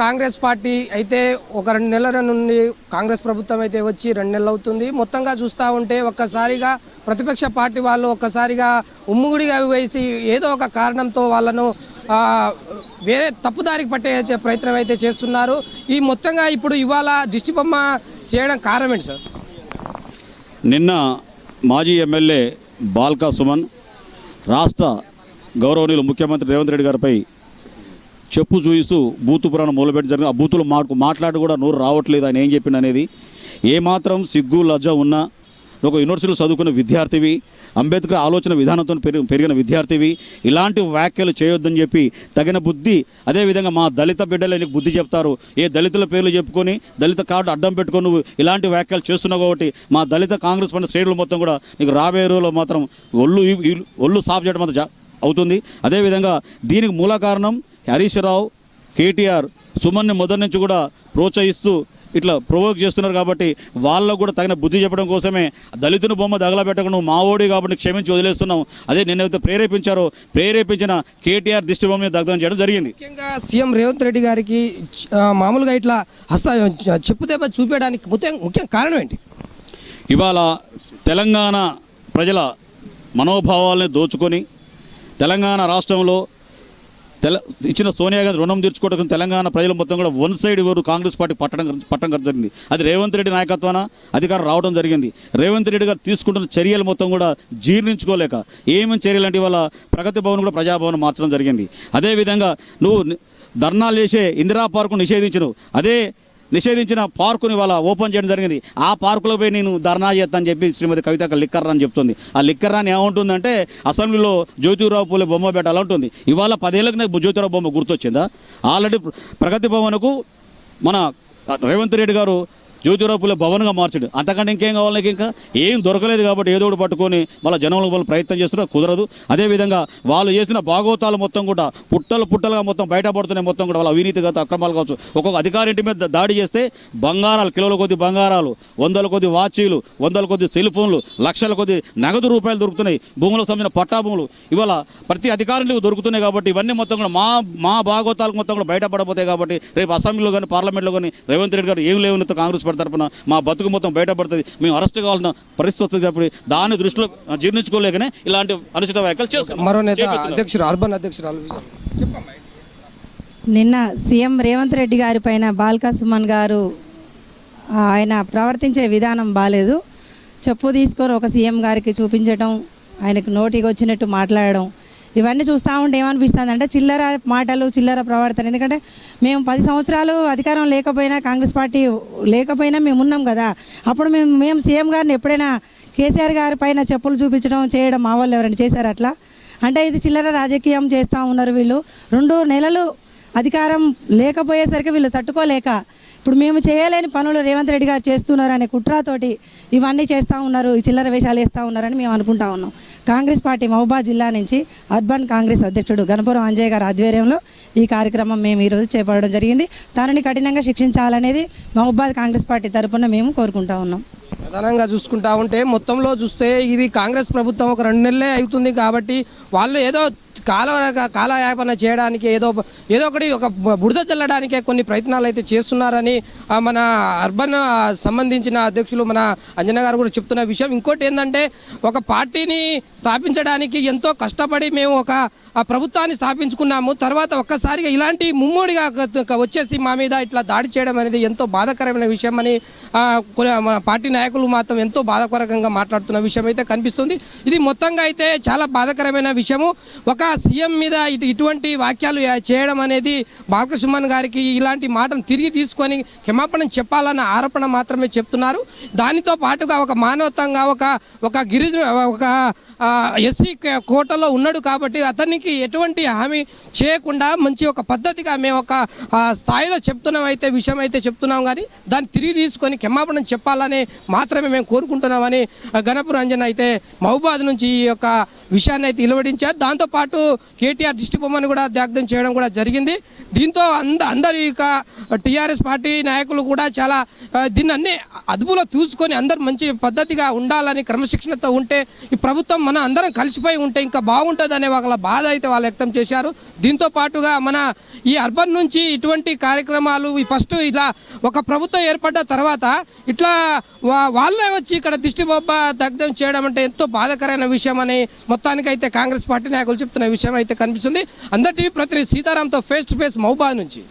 Congress party అయితే ఒక రెండు నెలల నుండి కాంగ్రెస్ ప్రభుత్వం అయితే వచ్చి రెండు నెలలు అవుతుంది. మొత్తంగా చూస్తూ ఉంటే ఒక్కసారిగా ప్రతిపక్ష పార్టీ వాళ్ళు ఒక్కసారిగా ఉమ్ముగుడిగా వేసి ఏదో ఒక కారణంతో వాళ్ళను వేరే తప్పుదారికి పట్టే ప్రయత్నం అయితే చేస్తున్నారు. ఈ మొత్తంగా ఇప్పుడు ఇవాళ దిష్టి బొమ్మ చేయడం కారణం ఏంటి సార్? నిన్న మాజీ ఎమ్మెల్యే బాల్కా సుమన్ రాష్ట్ర గౌరవనీయులు ముఖ్యమంత్రి రేవంత్ రెడ్డి గారిపై చెప్పు చూయిస్తూ బూతు పురాణం మొదలుపెట్టి జరిగిన ఆ బూతులు మాకు మాట్లాడి కూడా నోరు రావట్లేదు ఆయన ఏం చెప్పింది అనేది. ఏమాత్రం సిగ్గు లజ్జ ఉన్నా ఒక యూనివర్సిటీలో చదువుకున్న విద్యార్థివి అంబేద్కర్ ఆలోచన విధానంతో పెరిగి పెరిగిన విద్యార్థివి ఇలాంటి వ్యాఖ్యలు చేయొద్దని చెప్పి తగిన బుద్ధి అదేవిధంగా మా దళిత బిడ్డలు నీకు బుద్ధి చెప్తారు. ఏ దళితుల పేర్లు చెప్పుకొని దళిత కార్డు అడ్డం పెట్టుకొని నువ్వు ఇలాంటి వ్యాఖ్యలు చేస్తున్నావు కాబట్టి మా దళిత కాంగ్రెస్ పార్టీ శ్రేణులు మొత్తం కూడా నీకు రాబోయే రోజుల్లో మాత్రం ఒళ్ళు ఒళ్ళు సాఫ్ చేయడం మాత్రం జా- అవుతుంది. అదేవిధంగా దీనికి మూల కారణం హరీష్ రావు కేటీఆర్ సుమన్ని మొదటి నుంచి కూడా ప్రోత్సహిస్తూ ఇట్లా ప్రొవోక్ చేస్తున్నారు కాబట్టి వాళ్ళకు కూడా తగిన బుద్ధి చెప్పడం కోసమే దళితుని బొమ్మ తగలబెట్టకుండా మావోడి కాబట్టి క్షమించి వదిలేస్తున్నాం. అదే నిన్నైతే ప్రేరేపించారో ప్రేరేపించిన కేటీఆర్ దిష్టి బొమ్మ దగ్ధం చేయడం జరిగింది. ముఖ్యంగా సీఎం రేవంత్ రెడ్డి గారికి మామూలుగా ఇట్లా హస్త చెప్పు దెబ్బ చూపించడానికి ముఖ్య ముఖ్య కారణం ఏంటి? ఇవాళ తెలంగాణ ప్రజల మనోభావాల్ని దోచుకొని తెలంగాణ రాష్ట్రంలో తెల ఇచ్చిన సోనియా గాంధీ రుణం తీర్చుకోవడం తెలంగాణ ప్రజలు మొత్తం కూడా వన్ సైడ్ ఎవరు కాంగ్రెస్ పార్టీ పట్టడం పట్టడం జరిగింది. అది రేవంత్ రెడ్డి నాయకత్వాన? అధికారం రావడం జరిగింది. రేవంత్ రెడ్డి గారు తీసుకుంటున్న చర్యలు మొత్తం కూడా జీర్ణించుకోలేక ఏమేమి చర్యలు అంటే ఇవాళ ప్రగతి భవన్ కూడా ప్రజాభవన్ మార్చడం జరిగింది. అదేవిధంగా నువ్వు ధర్నాలు చేసే ఇందిరా పార్కును నిషేధించను. అదే నిషేధించిన పార్కుని వాళ్ళ ఓపెన్ చేయడం జరిగింది. ఆ పార్కులో పోయి నేను ధర్నా చేస్తానని చెప్పి శ్రీమతి కవిత లిక్కర్ అని చెప్తుంది. ఆ లిక్కర్ అని ఏముంటుందంటే అసెంబ్లీలో జ్యోతిరావు పూలే బొమ్మ పెట్టాలి ఉంటుంది ఇవాళ పదేళ్ళకి నాకు జ్యోతిరావు బొమ్మ గుర్తొచ్చిందా? ఆల్రెడీ ప్రగతి భవన్కు మన రేవంత్ రెడ్డి గారు జ్యోతిరావు పూలే భవన్గా మార్చాడు. అంతకంటే ఇంకేం కావాలి నీకు ఇంకా? ఏం దొరకలేదు కాబట్టి ఏదో ఒకటి పట్టుకొని మళ్ళీ జనంలో వాళ్ళు ప్రయత్నం చేస్తున్నారు కుదరదు. అదేవిధంగా వాళ్ళు చేసిన భాగోతాలు మొత్తం కూడా పుట్టలు పుట్టలుగా మొత్తం బయటపడుతున్నాయి మొత్తం కూడా. వాళ్ళ అవినీతి గత అక్రమాలు కావచ్చు. ఒక్కొక్క అధికారి ఇంటి మీద దాడి చేస్తే బంగారాలు కిలోల కొద్ది బంగారాలు వందల కొద్ది వాచీలు వందల కొద్ది సెల్ ఫోన్లు లక్షల కొద్ది నగదు రూపాయలు దొరుకుతున్నాయి. భూములకు సంబంధించిన పట్టా భూములు ఇవాళ ప్రతి అధికారులకు దొరుకుతున్నాయి కాబట్టి ఇవన్నీ మొత్తం కూడా మా మా భాగోతాలకు మొత్తం కూడా బయటపడబోతాయి కాబట్టి రేపు అసెంబ్లీలో కానీ పార్లమెంట్లో కానీ రేవంత్ రెడ్డి గారు ఏం లేవునతో కాంగ్రెస్ పార్టీ తరపున మా బతుకు మొత్తం బయటపడుతుంది. మేము అరెస్ట్ కావాల్సిన పరిస్థితి వస్తుంది చెప్పి దాన్ని దృష్టిలో జీర్ణించుకోలేకనే ఇలాంటి అనుచిత వ్యాఖ్యలు చేస్తాం మరో నేత చేపిస్తున్నాం. అధ్యక్షుడు అర్బన్ అధ్యక్షురాలు చెప్పమ్మా నిన్న సీఎం రేవంత్ రెడ్డి గారి పైన బాల్కా సుమన్ గారు ఆయన ప్రవర్తించే విధానం బాగాలేదు చెప్పు తీసుకొని ఒక సీఎం గారికి చూపించడం ఆయనకు నోటికి వచ్చినట్టు మాట్లాడడం ఇవన్నీ చూస్తూ ఉంటే ఏమనిపిస్తుంది అంటే చిల్లర మాటలు చిల్లర ప్రవర్తన. ఎందుకంటే మేము పది సంవత్సరాలు అధికారం లేకపోయినా కాంగ్రెస్ పార్టీ లేకపోయినా మేము ఉన్నాం కదా. అప్పుడు మేము మేము సీఎం గారిని ఎప్పుడైనా కేసీఆర్ గారి పైన చెప్పులు చూపించడం చేయడం మా వాళ్ళు ఎవరైనా చేశారు అట్లా? అంటే ఇది చిల్లర రాజకీయం చేస్తూ ఉన్నారు వీళ్ళు. రెండు నెలలు అధికారం లేకపోయేసరికి వీళ్ళు తట్టుకోలేక ఇప్పుడు మేము చేయలేని పనులు రేవంత్ రెడ్డి గారు చేస్తున్నారు అనే కుట్రతోటి ఇవన్నీ చేస్తూ ఉన్నారు ఈ చిల్లర వేషాలు వేస్తూ ఉన్నారని మేము అనుకుంటా ఉన్నాం. కాంగ్రెస్ పార్టీ మహబూబాద్ జిల్లా నుంచి అర్బన్ కాంగ్రెస్ అధ్యక్షుడు గణపురం అంజయ్ గారి ఆధ్వర్యంలో ఈ కార్యక్రమం మేము ఈరోజు చేపట్టడం జరిగింది. తనని కఠినంగా శిక్షించాలనేది మహబూబాద్ కాంగ్రెస్ పార్టీ తరఫున మేము కోరుకుంటా ఉన్నాం. ప్రధానంగా చూసుకుంటా ఉంటే మొత్తంలో చూస్తే ఇది కాంగ్రెస్ ప్రభుత్వం ఒక రెండు నెలలే అవుతుంది కాబట్టి వాళ్ళు ఏదో కాల కాలయాపన చేయడానికి ఏదో ఏదో ఒకటి ఒక బురద చల్లడానికే కొన్ని ప్రయత్నాలు అయితే చేస్తున్నారని మన అర్బన్ సంబంధించిన అధ్యక్షులు మన అంజన గారు కూడా చెప్తున్న విషయం. ఇంకోటి ఏంటంటే ఒక పార్టీని స్థాపించడానికి ఎంతో కష్టపడి మేము ఒక ప్రభుత్వాన్ని స్థాపించుకున్నాము. తర్వాత ఒక్కసారిగా ఇలాంటి ముమ్మూడిగా వచ్చేసి మా మీద ఇట్లా దాడి చేయడం అనేది ఎంతో బాధాకరమైన విషయం అని కొన్ని మన పార్టీ నాయకులు మాత్రం ఎంతో బాధాకరంగా మాట్లాడుతున్న విషయం అయితే కనిపిస్తుంది. ఇది మొత్తంగా అయితే చాలా బాధాకరమైన విషయము. ఒక సీఎం మీద ఇటు ఇటువంటి వాక్యాలు చేయడం అనేది బాలకృష్ణన్ గారికి ఇలాంటి మాటను తిరిగి తీసుకొని క్షమాపణ చెప్పాలన్న ఆరోపణ మాత్రమే చెప్తున్నారు. దానితో పాటుగా ఒక మానవతంగా ఒక ఒక గిరిజన ఒక ఎస్సీ కోటలో ఉన్నాడు కాబట్టి అతనికి ఎటువంటి హామీ చేయకుండా మంచి ఒక పద్ధతిగా మేము ఒక స్థాయిలో చెప్తున్నాం అయితే విషయం అయితే చెప్తున్నాం కానీ దాన్ని తిరిగి తీసుకొని క్షమాపణ చెప్పాలని మాత్రమే మేము కోరుకుంటున్నామని గణపురంజన్ అయితే మహబాద్ నుంచి ఈ యొక్క విషయాన్ని అయితే ఇలవడించారు దాంతోపాటు కేటీఆర్ దిష్టి బొమ్మను కూడా దగ్ధం చేయడం కూడా జరిగింది. దీంతో అంద అందరి యొక్క టీఆర్ఎస్ పార్టీ నాయకులు కూడా చాలా దీన్ని అన్ని అదుపులో చూసుకొని అందరు మంచి పద్ధతిగా ఉండాలని క్రమశిక్షణతో ఉంటే ఈ ప్రభుత్వం మన అందరం కలిసిపోయి ఉంటే ఇంకా బాగుంటుంది అనే వాళ్ళ బాధ అయితే వాళ్ళు వ్యక్తం చేశారు. దీంతో పాటుగా మన ఈ అర్బన్ నుంచి ఇటువంటి కార్యక్రమాలు ఈ ఫస్ట్ ఇలా ఒక ప్రభుత్వం ఏర్పడ్డ తర్వాత ఇట్లా వాళ్ళే వచ్చి ఇక్కడ దిష్టి బొబ్బ దగ్ధం చేయడం అంటే ఎంతో బాధాకరమైన విషయం అని మొత్తానికైతే కాంగ్రెస్ పార్టీ నాయకులు చెప్తున్న విషయం అయితే కనిపిస్తుంది. అందరి టీవీ ప్రతినిధి సీతారాంతో ఫేస్ టు ఫేస్ మహబాద్ నుంచి.